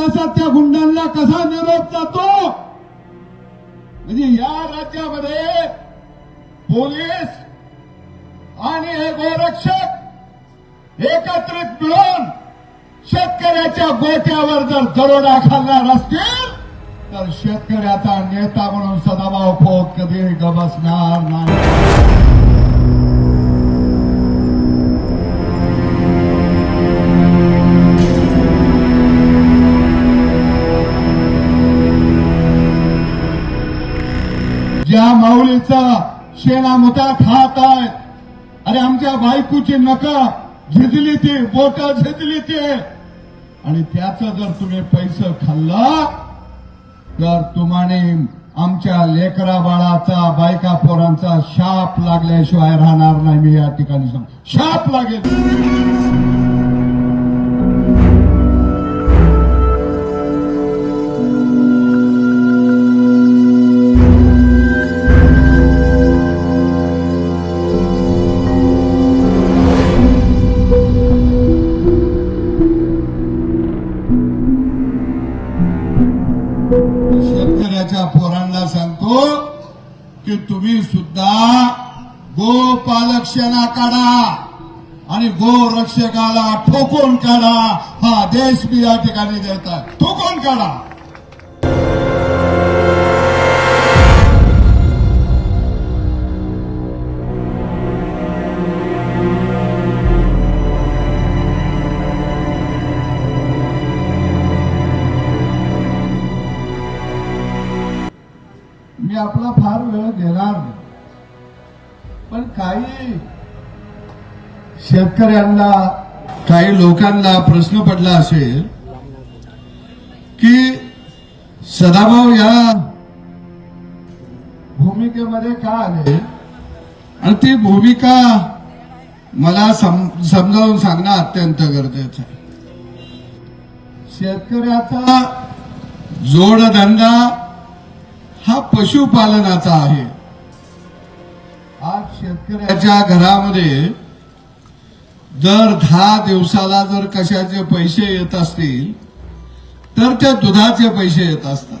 कसा त्या गुंडांना कसा निरोप जातो? म्हणजे या राज्यामध्ये पोलीस आणि हे गोरक्षक एकत्रित मिळून शेतकऱ्याच्या गोट्यावर जर दरोडा घालणार असतील तर शेतकऱ्याचा नेता म्हणून सदाभाऊ खोत कधी गबसणार नाही. ज्या माऊलीचा शेणा मोठा खात आहे अरे आमच्या बायकोची नका झिजली ती बोट झिजली ती. आणि त्याचा जर तुम्ही पैसे खाल्ला तर तुम्हाने आमच्या लेकरा बाळाचा बायका पोरांचा शाप लागल्याशिवाय राहणार नाही. मी या ठिकाणी सांग शाप लागेल. काढा आणि गोरक्षकाला ठोकून काढा. हा देश मी या ठिकाणी देत आहे. ठोकून काढा. शेतकऱ्यांना काही लोकांना प्रश्न पडला असेल की सदाभाऊ या भूमिकेमध्ये का आले? आणि ती भूमिका मला सम- समजावून सांगणं अत्यंत गरजेचं आहे. शेतकऱ्याचा जोडधंदा हा पशुपालनाचा आहे. आज शेतकऱ्याच्या घरामध्ये दर दहा दिवसाला जर कशाचे पैसे येत असतील तर त्या दुधाचे पैसे येत असतात.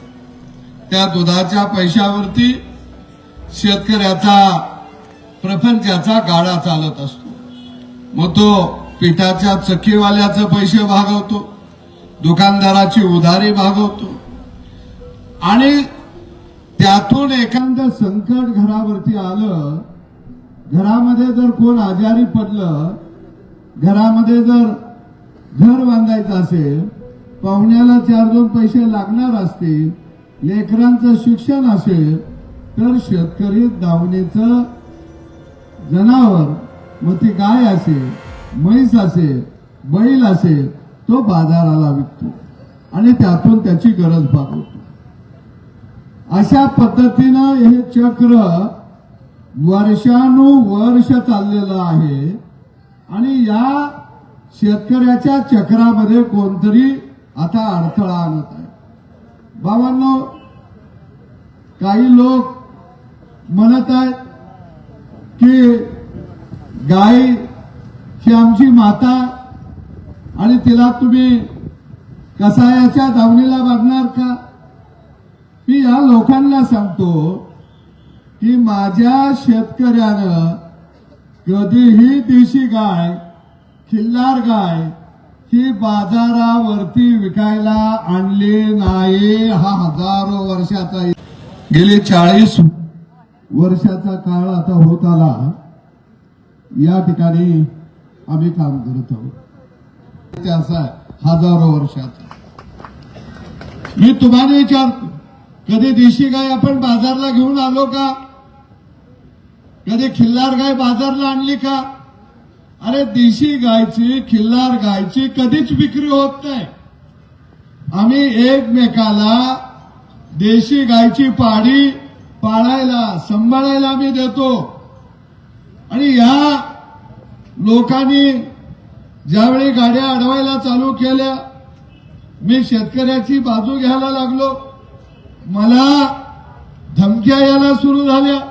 त्या दुधाच्या पैशावरती शेतकऱ्याचा प्रपंचाचा गाडा चालत असतो. मग तो पिठाच्या चक्कीवाल्याचे पैसे भागवतो दुकानदाराची उधारी भागवतो. आणि त्यातून एखादं संकट घरावरती आलं घरामध्ये जर कोण आजारी पडलं घरामध्ये जर घर बांधायचं असेल पाहुण्याला चार दोन पैसे लागणार असतील लेकरांचं शिक्षण असेल तर शेतकरी दावणीचं जनावर मग ती गाय असेल म्हैस असेल बैल असेल तो बाजाराला विकतो. आणि त्यातून त्याची गरज भागवतो. अशा पद्धतीनं हे चक्र वर्षानुवर्ष चाललेलं आहे. आणि या शेतकऱ्याच्या चक्रामध्ये कोणतरी आता अडथळा आणत आहे. बाबांनो काही लोक म्हणत आहेत की गाय ही आमची माता आणि तिला तुम्ही कसायाच्या दावणीला बांधणार का? मी या लोकांना सांगतो की माझ्या शेतकऱ्यानं कधीही देशी गाय खिल्लार गाय ही बाजारावरती विकायला आणली नाही. हा हजारो वर्षाचा गेले चाळीस वर्षाचा काळ आता होत आला. या ठिकाणी आम्ही काम करत आहोत. असा असं आहे हजारो वर्षाचा. मी तुम्हाला विचारतो कधी देशी गाय आपण बाजारला घेऊन आलो का? कधी खिल्लार गाय बाजारला आणली का? अरे देशी गायची खिल्लार गायची कधीच विक्री होत नाही. आम्ही एकमेकाला देशी गायची पाडी पाळायला सांभाळायला आम्ही देतो. आणि या लोकांनी ज्यावेळी गाड्या अडवायला चालू केल्या मी शेतकऱ्याची बाजू घ्यायला लागलो. मला धमक्या यायला सुरू झाल्या.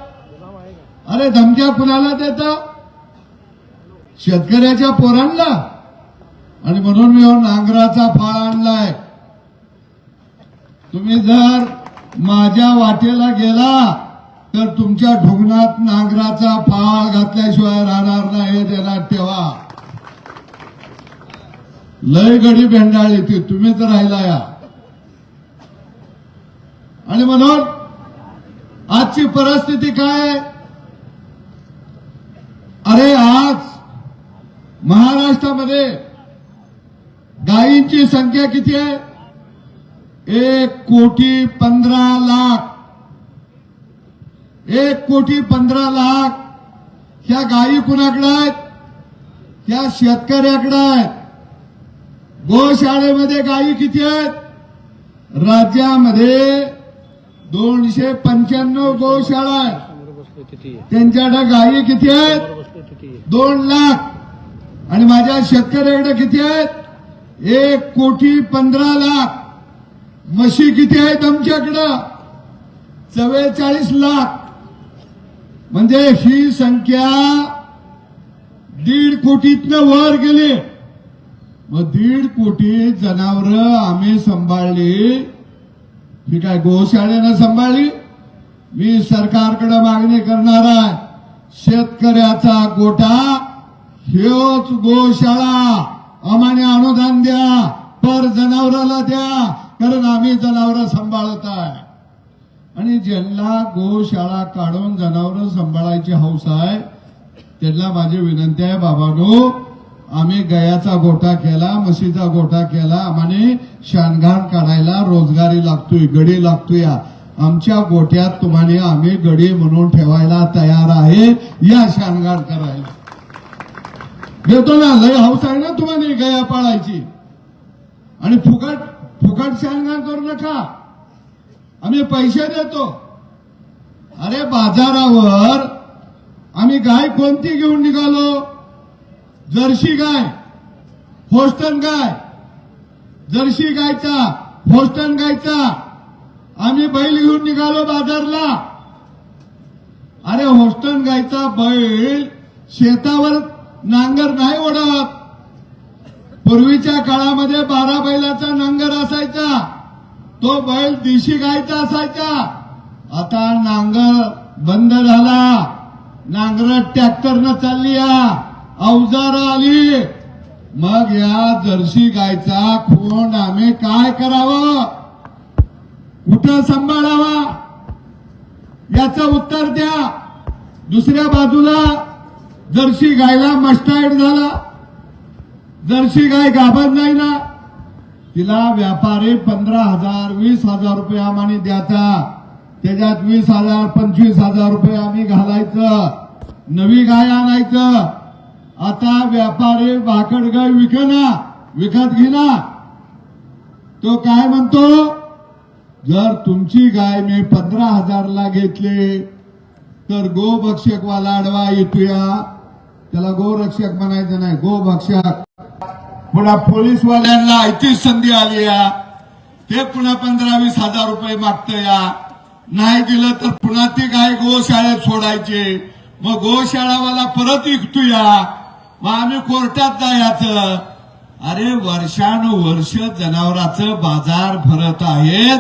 अरे धमक्या कुणाला देता? शेतकऱ्याच्या पोरांना. आणि म्हणून मी नांगराचा फाळ आणलाय. तुम्ही जर माझ्या वाटेला गेला तर तुमच्या ढुगणात नांगराचा फाळ घातल्याशिवाय राहणार नाही हे ठेवा. लय गडी भेंडाळ ती तुम्ही तर राहिला या. आणि म्हणून आजची परिस्थिती काय? आहे? अरे आज महाराष्ट्रामध्ये गायींची संख्या किती आहे? एक कोटी पंधरा लाख. एक कोटी पंधरा लाख. ह्या गायी कुणाकडे आहेत? त्या शेतकऱ्याकडे आहेत. गोशाळेमध्ये गायी किती आहेत? राज्यामध्ये दोनशे पंच्याण्णव गोशाळा आहेत. त्यांच्याकडे गायी किती आहेत? दोन लाख. आणि माझ्या शेतकऱ्याकडे किती आहेत? एक कोटी पंधरा लाख. म्हशी किती आहेत आमच्याकडं? चव्वेचाळीस लाख. म्हणजे ही संख्या दीड कोटीतनं वर गेली. मग दीड कोटी जनावरं आम्ही सांभाळली. ही काय गोशाळेनं सांभाळली? मी सरकारकडे मागणी करणार आहे शेतकऱ्याचा गोटा ह्योच गोशाळा. आम्हाने अनुदान द्या पर जनावराला द्या कारण आम्ही जनावर सांभाळत आहे. आणि ज्यांना गोशाळा काढून जनावर सांभाळायची हौस आहे त्यांना माझी विनंती आहे बाबानो आम्ही गयाचा गोटा केला म्हशीचा गोटा केला आम्हाने शानघाण काढायला रोजगारी लागतोय गडी लागतोय आमच्या गोट्यात तुम्हाला आम्ही गडी म्हणून ठेवायला तयार आहे. या शानगार करायला. देतो ना लय हौस आहे ना तुम्हाला गया पाळायची. आणि फुकट फुकट शानगार करू नका. आम्ही पैसे देतो. अरे बाजारावर आम्ही गाय कोणती घेऊन निघालो? जर्सी गाय होस्टन गाय. जर्सी गायचा होस्टन गायचा. आम्ही बैल घेऊन निघालो बाजारला. अरे होस्टन गायचा बैल शेतावर नांगर नाही ओढत. पूर्वीच्या काळामध्ये बारा बैलाचा नांगर असायचा. तो बैल देशी गायचा असायचा. आता नांगर बंद झाला. नांगर ट्रॅक्टरनं चालली या अवजार आली. मग या जर्सी गायचा खोंड आम्ही काय करावं? कुठं सांभाळावा. याचं उत्तर द्या. दुसऱ्या बाजूला जर्सी गायला मस्टाईड झाला. जर्सी गाय गाभत नाही ना? तिला व्यापारी पंधरा हजार वीस हजार रुपये आम्हाला द्यायचा. त्याच्यात वीस हजार पंचवीस हजार रुपये आम्ही घालायचं. नवी गाय आणायचं. आता व्यापारी वाकड गाय विकना. विकत घेना तो काय म्हणतो? जर तुमची गाय मी पंधरा हजारला घेतली तर गोभक्षकवाला अडवा येतोया. त्याला गोरक्षक म्हणायचं नाही गोभक्षक. पुन्हा पोलीसवाल्यांना ऐतीच संधी आली या. ते पुन्हा पंधरा वीस हजार रुपये मागत या. नाही दिलं तर पुन्हा ती गाय गोशाळेत सोडायची. मग गोशाळावाला परत विकतो या मग आम्ही कोर्टात जायचं. अरे वर्षानुवर्ष जनावरांचं बाजार भरत आहेत.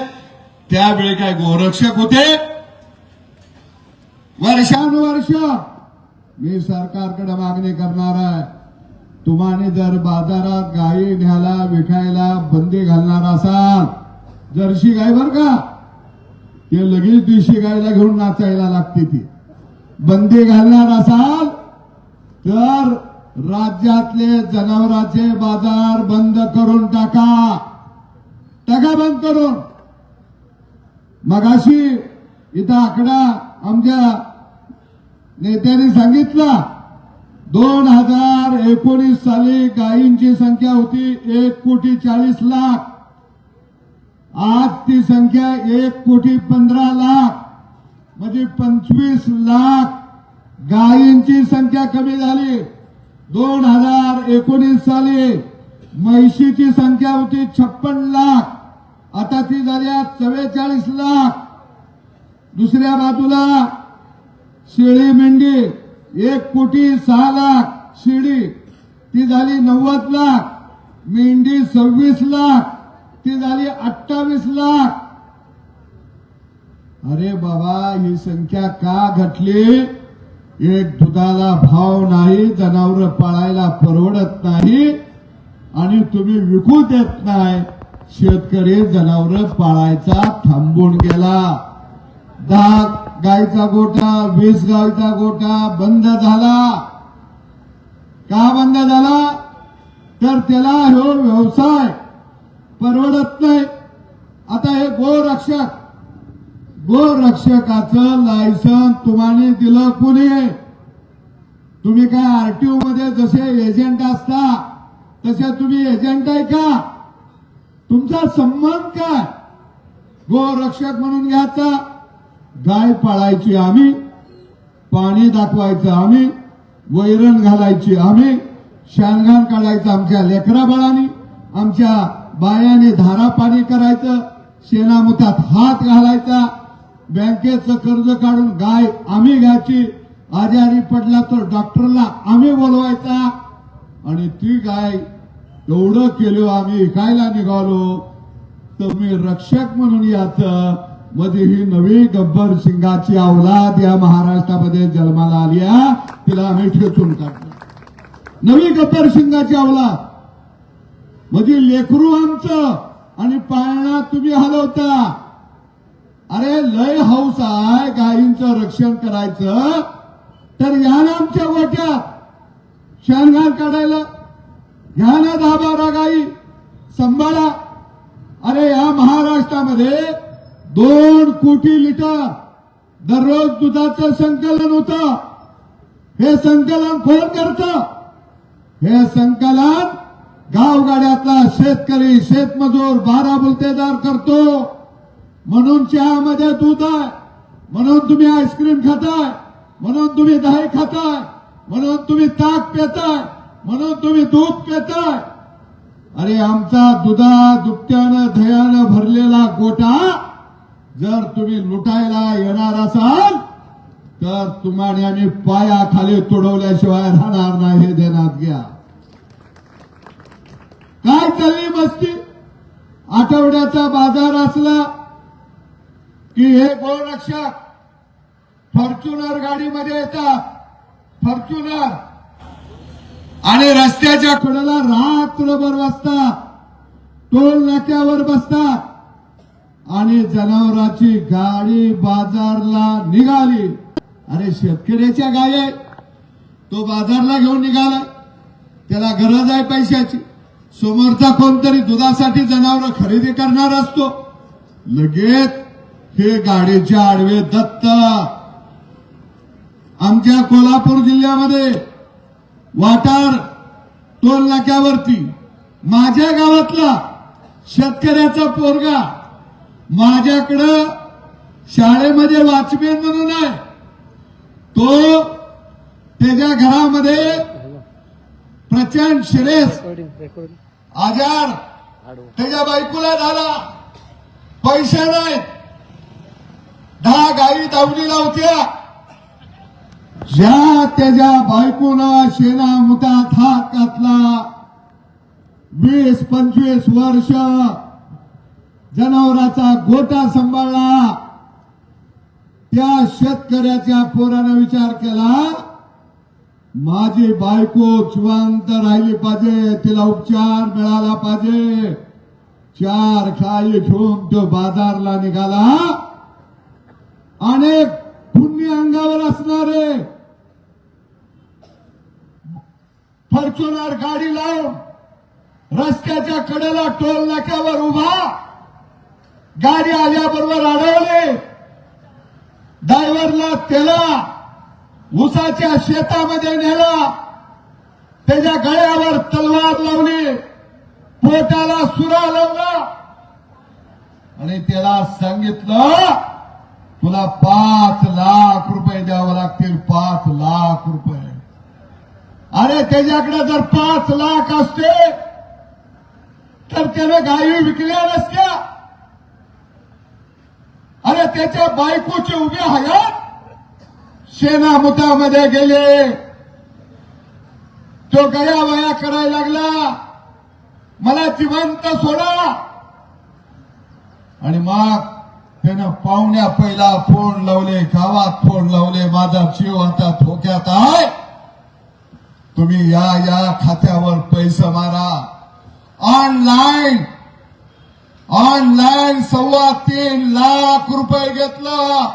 त्यावेळी काय गोरक्षक होते? वर्षानुवर्ष. मी सरकारकडे मागणी करणार आहे. तुम्हाला जर बाजारात गायी न्यायला विकायला बंदी घालणार असाल जर्शी गाय बर का? ते लगेच दिवशी गायला घेऊन नाचायला लागते ती. बंदी घालणार असाल तर राज्यातले जनावरांचे बाजार बंद करून टाका. टाका बंद करून. मगाशी इथं आकडा आमच्या नेत्यांनी सांगितला. दोन हजार एकोणीस साली गायींची संख्या होती एक कोटी चाळीस लाख. आज ती संख्या एक कोटी पंधरा लाख. म्हणजे पंचवीस लाख गायींची संख्या कमी झाली. दोन हजार एकोणीस साली म्हैशीची संख्या होती छप्पन लाख. आता झाल्या चव्वेचाळीस लाख. दुसऱ्या बाजूला शेळी मेंढी एक कोटी सहा लाख शेळी. ती झाली नव्वद लाख. मेंढी सव्वीस लाख. ती झाली अठ्ठावीस लाख. अरे बाबा ही संख्या का घटली? एक दुधाला भाव नाही जनावर पाळायला परवडत नाही आणि तुम्ही विकू देत नाही. शेतकरी जनावर पाळायचा थांबून गेला. दहा गायचा गोठा वीस गायचा गोठा बंद झाला. का बंद झाला? तर त्याला हो व्यवसाय परवडत नाही. आता हे गोरक्षक गोरक्षकाचं लायसन तुम्हाला दिलं कुणी? तुम्ही काय आरटीओ मध्ये जसे एजंट असता तसे तुम्ही एजंट आहे का? तुमचा संबंध काय? गोरक्षक म्हणून घ्यायचा गाय पाळायची आम्ही पाणी दाखवायचं आम्ही वैरण घालायची आम्ही शानघाण काढायचं आमच्या लेकरा बाळांनी आमच्या बायाने धारा पाणी करायचं शेणामुतात हात घालायचा बँकेचं कर्ज काढून गाय आम्ही घ्यायची आजारी पडला तर डॉक्टरला आम्ही बोलवायचा आणि ती गाय एवढं केलं आम्ही विकायला निघालो. तर मी रक्षक म्हणून याचं मध्ये ही नवी गब्बर सिंगाची अवलाद या महाराष्ट्रामध्ये जन्माला आली आहे. तिला आम्ही ठेचून काढलं. नवी गब्बर सिंगाची अवलाद म्हणजे लेकरू आमचं आणि पाळणा तुम्ही हलवता. अरे लय हौस आहे गायींचं रक्षण करायचं. तर या आमच्या वाट्यात शानघाण काढायला घ्या ना दहा गाई सांभाळा. अरे या महाराष्ट्रामध्ये दोन कोटी लिटर दररोज दुधाचं संकलन होतं. हे संकलन कोण करत? हे संकलन गावगाड्यातला शेतकरी शेतमजूर बारा बुलतेदार करतो. म्हणून चहामध्ये दूध आहे. म्हणून तुम्ही आईस्क्रीम खाताय. म्हणून तुम्ही दही खाताय. म्हणून तुम्ही ताक पेताय. म्हणून तुम्ही दूध पेताय. अरे आमचा दुधा दुपट्यानं दह्यानं भरलेला गोटा जर तुम्ही लुटायला येणार असाल तर तुम्हाला आम्ही पायाखाली तुडवल्याशिवाय राहणार नाही हे देण्यात घ्या. काय चालली मस्ती? आठवड्याचा बाजार असला की हे गोरक्षक फॉर्च्युनर गाडीमध्ये येतात. फॉर्च्युनर! आणि रस्त्याच्या कडेला रात्रभर बसतात टोल नाक्यावर बसतात. आणि जनावरांची गाडी बाजारला निघाली. अरे शेतकऱ्याच्या गाय आहे. तो बाजारला घेऊन निघालाय. त्याला गरज आहे पैशाची. समोरचा कोणतरी दुधासाठी जनावर खरेदी करणार असतो. लगेच हे गाडीचे आडवे दत्त. आमच्या कोल्हापूर जिल्ह्यामध्ये वाटार टोल नाक्यावरती. माझ्या गावातला शेतकऱ्याचा पोरगा माझ्याकडं शाळेमध्ये वाचमेन म्हणून आहे. तो त्याच्या घरामध्ये प्रचंड श्रेस आजार त्याच्या बायकोला झाला. पैसे नाहीत. दहा गाई दावणीला होत्या ज्या त्याच्या बायकोला शेणा मुतात हात घातला वीस पंचवीस वर्ष जनावराचा गोटा सांभाळला त्या शेतकऱ्याच्या पोरानं विचार केला माझी बायको जिवंत राहिली पाहिजे तिला उपचार मिळाला पाहिजे. चार खाई घेऊन तो बाजारला निघाला. अनेक पुण्य अंगावर असणारे फॉर्च्युनर गाडी लावून रस्त्याच्या कडेला टोल नाक्यावर उभा. गाडी आल्याबरोबर अडवले. ड्रायव्हरला त्याला उसाच्या शेतामध्ये नेला. त्याच्या गळ्यावर तलवार लावली. पोटाला सुरा लावला. आणि त्याला सांगितलं तुला पाच लाख रुपये द्यावं लागतील पाच लाख रुपये. अरे त्याच्याकडे जर पाच लाख असते तर त्याने गायी विकल्या नसत्या. अरे त्याच्या बायकोचे उभे हयात. शेणामुतामध्ये गेले. तो गया वया करायला लागला. मला जिवंत सोडा. आणि मग त्यानं पाहुण्या पहिला फोन लावले गावात फोन लावले माझा जीव आता धोक्यात आहे. तुम्ही या या खात्यावर पैसे मारा. ऑनलाईन ऑनलाईन सव्वा तीन लाख रुपये घेतला.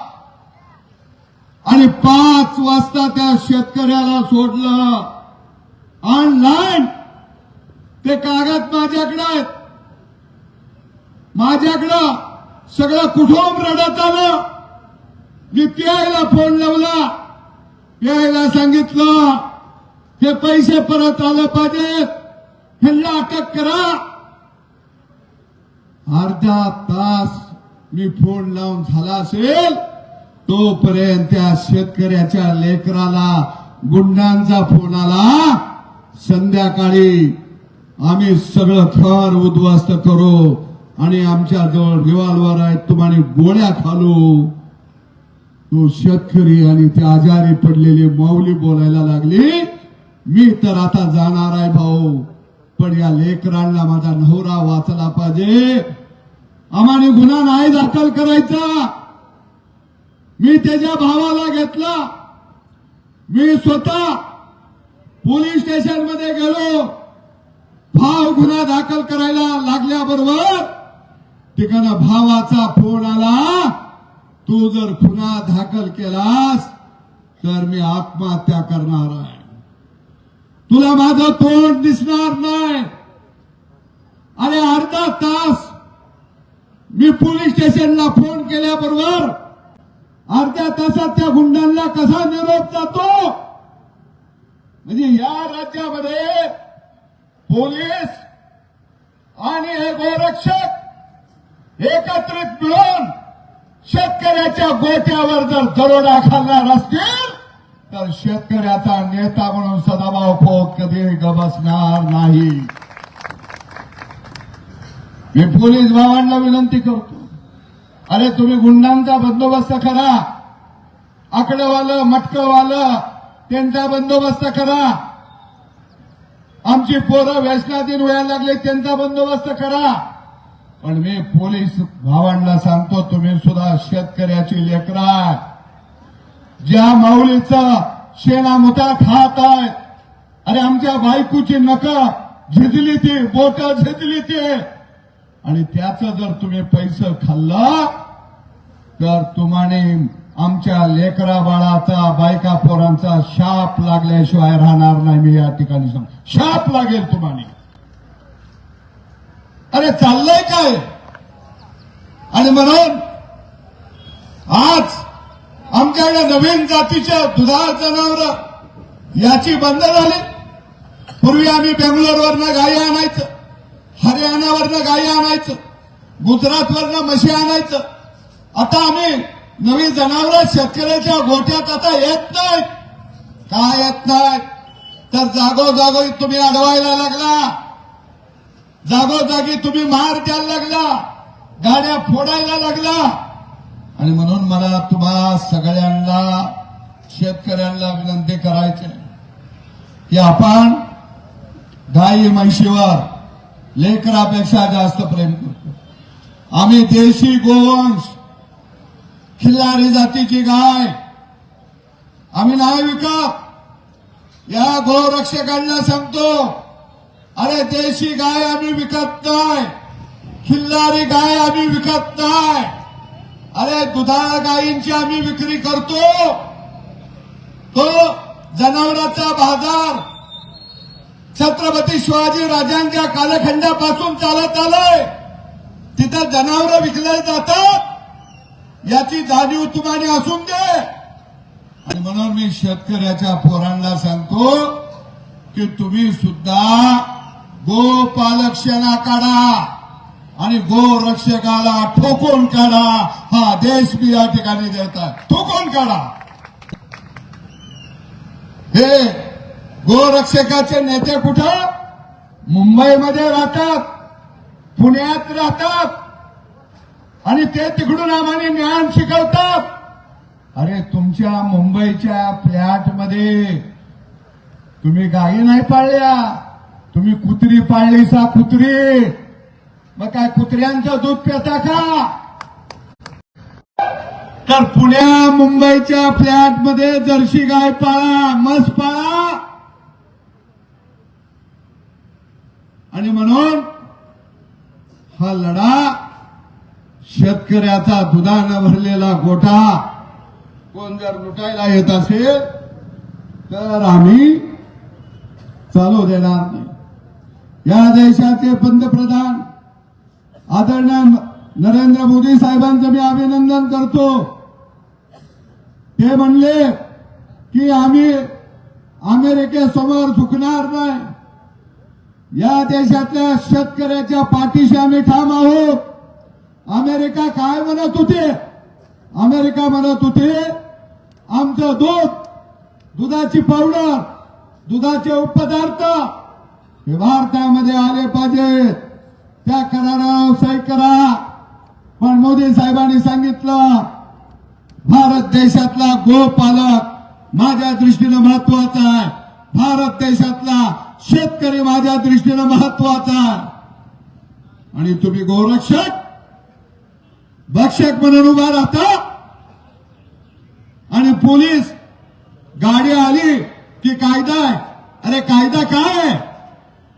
आणि पाच वाजता त्या शेतकऱ्याला सोडलं. ऑनलाईन ते कागद माझ्याकडे आहेत. माझ्याकडं सगळं कुटुंब रडत आलं? मी प्यायला फोन लावला. प्यायला सांगितलं हे पैसे परत आले पाहिजे. ह्यांना अटक करा. अर्धा तास मी फोन लावून झाला असेल. तोपर्यंत त्या शेतकऱ्याच्या लेकराला गुंडांचा फोन आला. संध्याकाळी आम्ही सगळं थर उद्ध्वस्त करू आणि आमच्या जवळ रिव्हॉल्वर आहेत तुम्हाला गोळ्या खालू. तो शेतकरी आणि ते आजारी पडलेली माऊली बोलायला लागली. मी तर आता जाणार आहे भाऊ. पण या लेकरांना माझा नवरा वाचला पाहिजे. आम्हाने गुन्हा नाही दाखल करायचा. मी त्याच्या भावाला घेतला. मी स्वतः पोलीस स्टेशनमध्ये गेलो. भाव गुन्हा दाखल करायला लागल्याबरोबर ठिकाणा भावाचा फोन आला. तू जर गुन्हा दाखल केलास तर मी आत्महत्या करणार आहे. तुला माझं तोंड दिसणार नाही. अरे अर्धा तास मी पोलीस स्टेशनला फोन केल्याबरोबर अर्ध्या तासात त्या गुंडांना कसा निरोप जातो? म्हणजे या राज्यामध्ये पोलीस आणि हे गोरक्षक एकत्रित मिळून शेतकऱ्याच्या गोट्यावर जर दरोडा घालणार असतील तर शेतकऱ्याचा नेता म्हणून सदाभाऊ खोत कधी गबसणार नाही. मी पोलीस भावांना विनंती करतो. अरे तुम्ही गुंडांचा बंदोबस्त करा. आकडेवालं मटकंवालं त्यांचा बंदोबस्त करा. आमची पोरं व्यसनाधीन व्हायला लागले त्यांचा बंदोबस्त करा. पण मी पोलीस भावांना सांगतो तुम्ही सुद्धा शेतकऱ्याची लेकरा ज्या माऊलीचं शेणामुता खात आहे अरे आमच्या बायकोची नका झिजली ती बोट झिजली ती. आणि त्याचं जर तुम्ही पैसे खाल्लं तर तुम्हाने आमच्या लेकरा बाळाचा बायका पोरांचा शाप लागल्याशिवाय राहणार नाही. मी या ठिकाणी सांग शाप लागेल तुम्हाला अरे चाललंय काय? आणि म्हणून आज आमच्याकडे नवीन जातीच्या दुधाळ जनावर याची बंद झाली. पूर्वी आम्ही बेंगलोरवरनं गायी आणायचं हरियाणावरनं गायी आणायचं गुजरातवरनं म्हशी आणायचं. आता आम्ही नवी जनावर शेतकऱ्याच्या गोठ्यात आता येत नाहीत. का येत नाहीत? तर जागोजागोई तुम्ही अडवायला लागला. जागोजागी तुम्ही मार द्यायला लागला. गाड्या फोडायला लागला. आणि म्हणून मला तुम्हा सगळ्यांना शेतकऱ्यांना विनंती करायची की आपण गाई म्हैशीवर लेकरापेक्षा जास्त प्रेम करतो. आम्ही देशी गोवंश खिल्लारी जातीची गाय आम्ही नाही विकत. या गोरक्षकांना सांगतो अरे देशी गाय आम्ही विकत नाही खिल्लारी गाय आम्ही विकत नाही. अरे दुधाळ गायींची आम्ही विक्री करतो. तो जनावरांचा बाजार. छत्रपती शिवाजी राजांच्या कालखंडापासून चालत आलाय. तिथं जनावरं विकले जातात. याची जाणीव तुम्हाला असून दे. आणि म्हणून मी शेतकऱ्याच्या पोरांना सांगतो की तुम्ही सुद्धा गोपालक्षणा काढा. आणि गोरक्षकाला ठोकून काढा. हा देश मी या ठिकाणी देत आहे. ठोकून काढा. हे गोरक्षकाचे नेते कुठं? मुंबईमध्ये राहतात. पुण्यात राहतात. आणि ते तिकडून आम्हाला ज्ञान शिकवतात. अरे तुमच्या मुंबईच्या फ्लॅटमध्ये तुम्ही गायी नाही पाळल्या. तुम्ही कुत्री पाळली सा कुत्री. मग काय कुत्र्यांचं दूध पिता का? तर पुण्या मुंबईच्या फ्लॅटमध्ये जर्सी गाय पाळा मस पाळा. आणि म्हणून हा लढा शेतकऱ्याचा दुधानं भरलेला गोठा कोण जर लुटायला येत असेल तर आम्ही चालू देणार नाही. या देशाचे पंतप्रधान आदरणीय नरेंद्र मोदी साहेबांचं मी अभिनंदन करतो. ते म्हणले की आम्ही अमेरिकेसमोर झुकणार नाही. या देशातल्या शेतकऱ्याच्या पाठीशी आम्ही ठाम आहोत. अमेरिका काय म्हणत होते? अमेरिका म्हणत होते आमचं दूध दुधाची पावडर दुधाचे उपपदार्थ हे भारतामध्ये आले पाहिजेत. त्या करारावर सही करा. पण मोदी साहेबांनी सांगितलं भारत देशातला गोपालक माझ्या दृष्टीनं महत्त्वाचा आहे. भारत देशातला शेतकरी माझ्या दृष्टीनं महत्त्वाचा आहे. आणि तुम्ही गोरक्षक भक्षक म्हणून उभा राहता. आणि पोलीस गाडी आली की कायदा आहे. अरे कायदा काय आहे?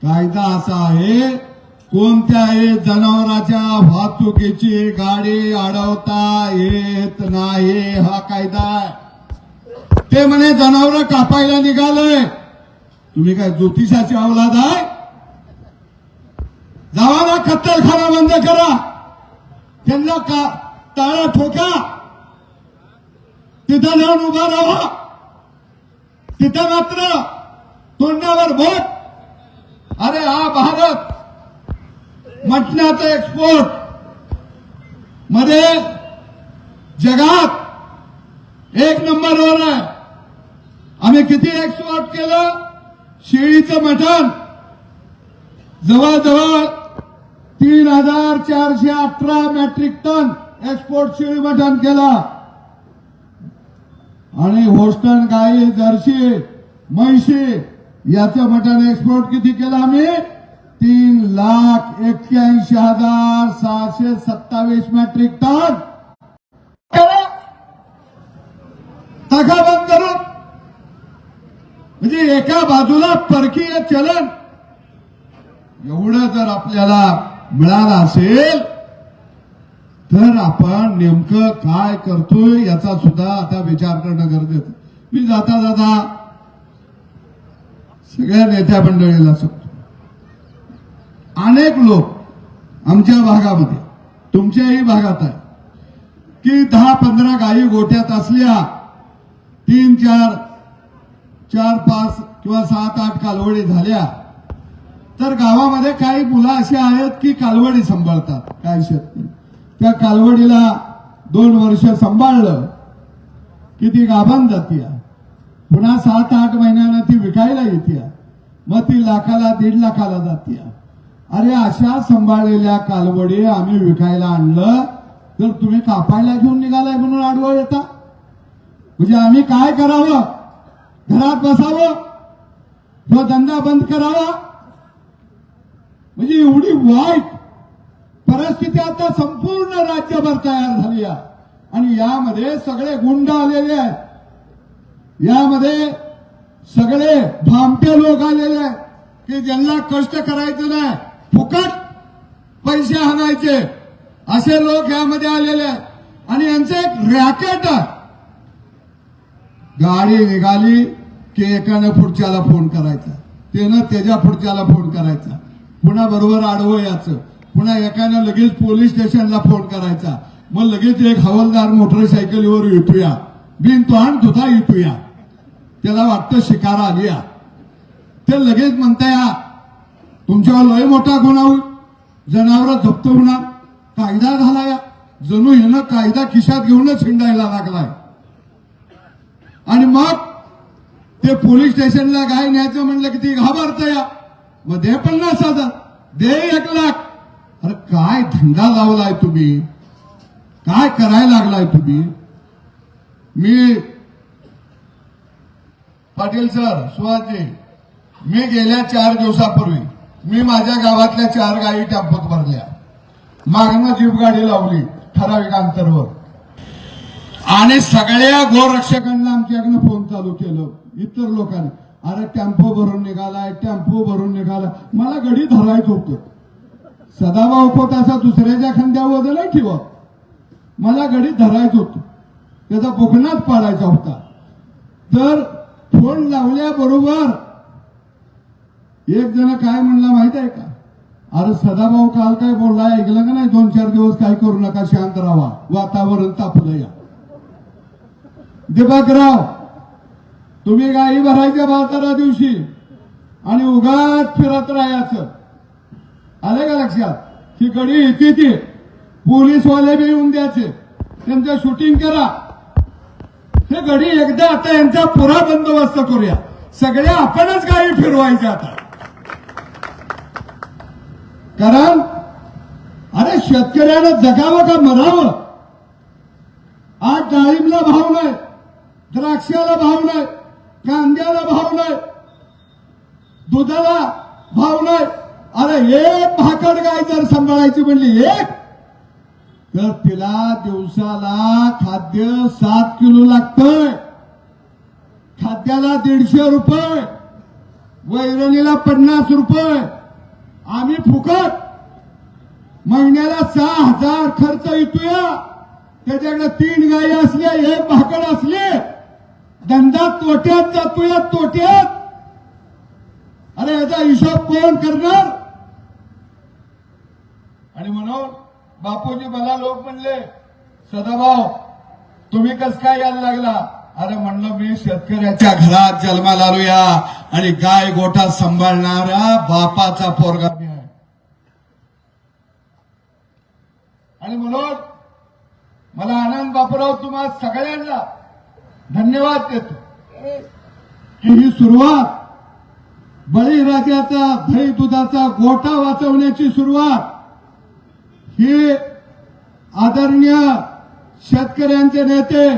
कायदा असा आहे कोणत्याही जनावराच्या वाहतुकीची गाडी अडवता येत नाही? हा कायदा आहे. ते म्हणे जनावर कापायला निघालंय. तुम्ही काय ज्योतिषाची अवलाद आहे? जावाला कत्तलखाना बंद करा. त्यांना का टाळा ठोका. तिथं जाऊन उभा राहा. तिथं मात्र तोंडावर बोट. अरे हा भारत. मटणाचं एक्सपोर्टमध्ये जगात एक नंबरवर आहे. आम्ही किती एक्सपोर्ट केलं? शेळीचं मटण. जवळजवळ तीन हजार चारशे अठरा मेट्रिक टन एक्सपोर्ट शेळी मटण केलं. आणि होस्टन गाई जर्सी म्हैशी याचं मटण एक्सपोर्ट किती केलं आम्ही? तीन लाख एक्क्याऐंशी हजार सहाशे सत्तावीस मेट्रिक टन टाका बंद करून. म्हणजे एका बाजूला परकीय चलन. एवढं जर आपल्याला मिळालं असेल तर आपण नेमकं काय करतोय याचा सुद्धा आता विचार करणं गरजेचं मी जाता जाता सगळ्या नेत्या मंडळीला सांगतो. अनेक लोक आमच्या भागामध्ये तुमच्याही भागात आहे की दहा पंधरा गायी गोठ्यात असल्या तीन चार चार पाच किंवा सात आठ कालवडी झाल्या तर गावामध्ये काही मुलं अशी आहेत की कालवडी सांभाळतात काय शेतकरी त्या कालवडीला दोन वर्ष सांभाळलं की ती गाभान जाते पुन्हा सात आठ महिन्यानं ती विकायला येते मग ती लाखाला दीड लाखाला जाते अरे अशा सांभाळलेल्या कालवडी आम्ही विकायला आणलं तर तुम्ही कापायला घेऊन निघालाय म्हणून आडवं येता. म्हणजे आम्ही काय करावं? घरात बसावं? किंवा धंदा बंद करावा? म्हणजे एवढी वाईट परिस्थिती आता संपूर्ण राज्यभर तयार झाली आहे. आणि यामध्ये सगळे गुंड आलेले आहेत. यामध्ये सगळे भामटे लोक आलेले आहेत की ज्यांना कष्ट करायचं नाही. फुकट पैसे आणायचे असे लोक यामध्ये आलेले आहेत. आणि यांचं एक रॅकेट आहे. गाडी निघाली की एकानं पुढच्याला फोन करायचा. त्यानं त्याच्या पुढच्याला फोन करायचा. पुन्हा बरोबर आडवं याचं पुन्हा एकानं लगेच पोलीस स्टेशनला फोन करायचा. मग लगेच एक हवालदार मोटरसायकलीवर येतोया. बिन तो तुझा येतोया. त्याला वाटतं शिकार आली ते लगेच म्हणताय तुमच्यावर लय मोठा गुन्हा होईल. जनावर जप्त होणार. कायदा झाला या जणू यानं कायदा खिशात घेऊनच हिंडायला लागलाय. आणि मग ते पोलीस स्टेशनला गाय न्यायचं म्हणलं की ती घाबरत या मग दे पन्नास हजार. दे एक लाख. अरे काय धंदा लावलाय तुम्ही? काय करायला लागलाय तुम्ही? मी पाटील सर सुहासजी मी गेल्या चार दिवसापूर्वी मी माझ्या गावातल्या चार गायी टेम्पोत भरल्या. मागणं जीप गाडी लावली ठराविक अंतरवर. आणि सगळ्या गोरक्षकांना आमच्याकडनं फोन चालू केलं. इतर लोकांनी अरे टेम्पो भरून निघालाय टेम्पो भरून निघाला. मला गडी धरायचं होतं. सदाबा खोट दुसऱ्याच्या खांद्यावर वजन ठेवा मला गडी धरायचं होतं. त्याचा कोकणात पाडायचा होता. तर फोन लावल्याबरोबर एक जण काय म्हणला माहीत आहे का? अरे सदाभाऊ काल काय बोलला? ऐकलं का नाही? दोन चार दिवस काय करू नका शांत राहा. वातावरण तापलं या. दिपकराव तुम्ही गाई भरायच्या बाजारा दिवशी आणि उगाच फिरत राहायचं. आले का लक्षात? ही गडी येते ती. पोलीसवाले बी येऊन द्यायचे. त्यांचं शूटिंग करा. हे गडी एकदा आता यांचा पुरा बंदोबस्त करूया. सगळ्या आपणच गाई फिरवायच्या आता. कारण अरे शेतकऱ्यानं जगावं का मरावं? आज डाळिंबला भाव नाही द्राक्षाला भाव नाही कांद्याला भाव नाही दुधाला भाव नाही. अरे एक भाकड गाय जर सांभाळायची म्हणली एक तर तिला दिवसाला खाद्य सात किलो लागतंय. खाद्याला दीडशे रुपये वैरणीला पन्नास रुपये आम्ही फुकट. महिन्याला सहा हजार खर्च येतोया. त्याच्याकडे तीन गायी असल्या एक भाकड असले धंदा तोट्यात जातोया तोट्यात. अरे याचा हिशोब कोण करणार? आणि म्हणून बापूजी मला लोक म्हणले सदाभाऊ तुम्ही कस काय यायला लागला? अरे म्हणलं मी शेतकऱ्याच्या घरात जन्माला आलोया आणि गाय गोठा सांभाळणारा बापाचा पोरगा मी आहे. आणि म्हणून मला आनंद बापूराव तुम्हा सगळ्यांना धन्यवाद देतो. की ही सुरुवात बळीराजाचा दही दुधाचा गोठा वाचवण्याची सुरुवात ही आदरणीय शेतकऱ्यांचे नेते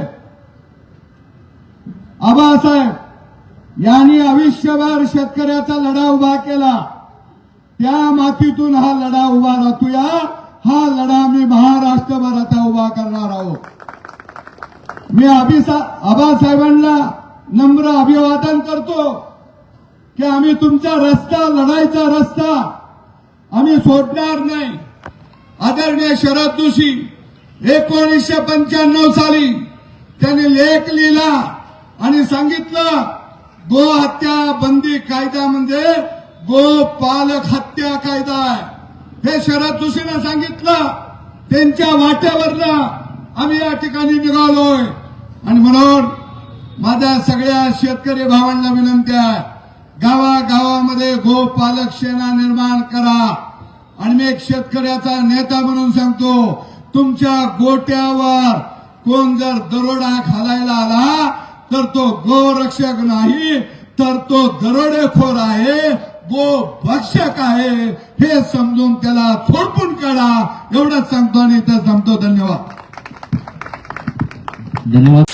आबासाहेब यांनी आयुष्यभर शेतकऱ्याचा लढा उभा केला. त्या मातीतून हा लढा उभा राहतोया. हा लढा मी महाराष्ट्रभर आता उभा करणार आहोत. मी अभिसा आबासाहेबांना नम्र अभिवादन करतो की आम्ही तुमचा रस्ता लढायचा रस्ता आम्ही सोडणार नाही. आदरणीय शरद जोशी एकोणीसशे पंच्याण्णव साली त्यांनी लेख लिहिला. आणि सांगितलं गो हत्या बंदी कायदा म्हणजे गो पालक हत्या कायदा आहे. हे शरद जोशीनं सांगितलं त्यांच्या वाट्यावरनं आम्ही या ठिकाणी निघालोय. आणि म्हणून माझ्या सगळ्या शेतकरी भावांना विनंती आहे गावागावामध्ये गोपालक सेना निर्माण करा. आणि मी एक शेतकऱ्याचा नेता म्हणून सांगतो तुमच्या गोट्यावर कोण जर दरोडा घालायला आला तर तो गोरक्षक नाही तर तो दरोडेखोर आहे गो भक्षक आहे. हे समजून त्याला थोडपून काढा. एवढंच सांगतो आणि इथं थांबतो धन्यवाद. धन्यवाद.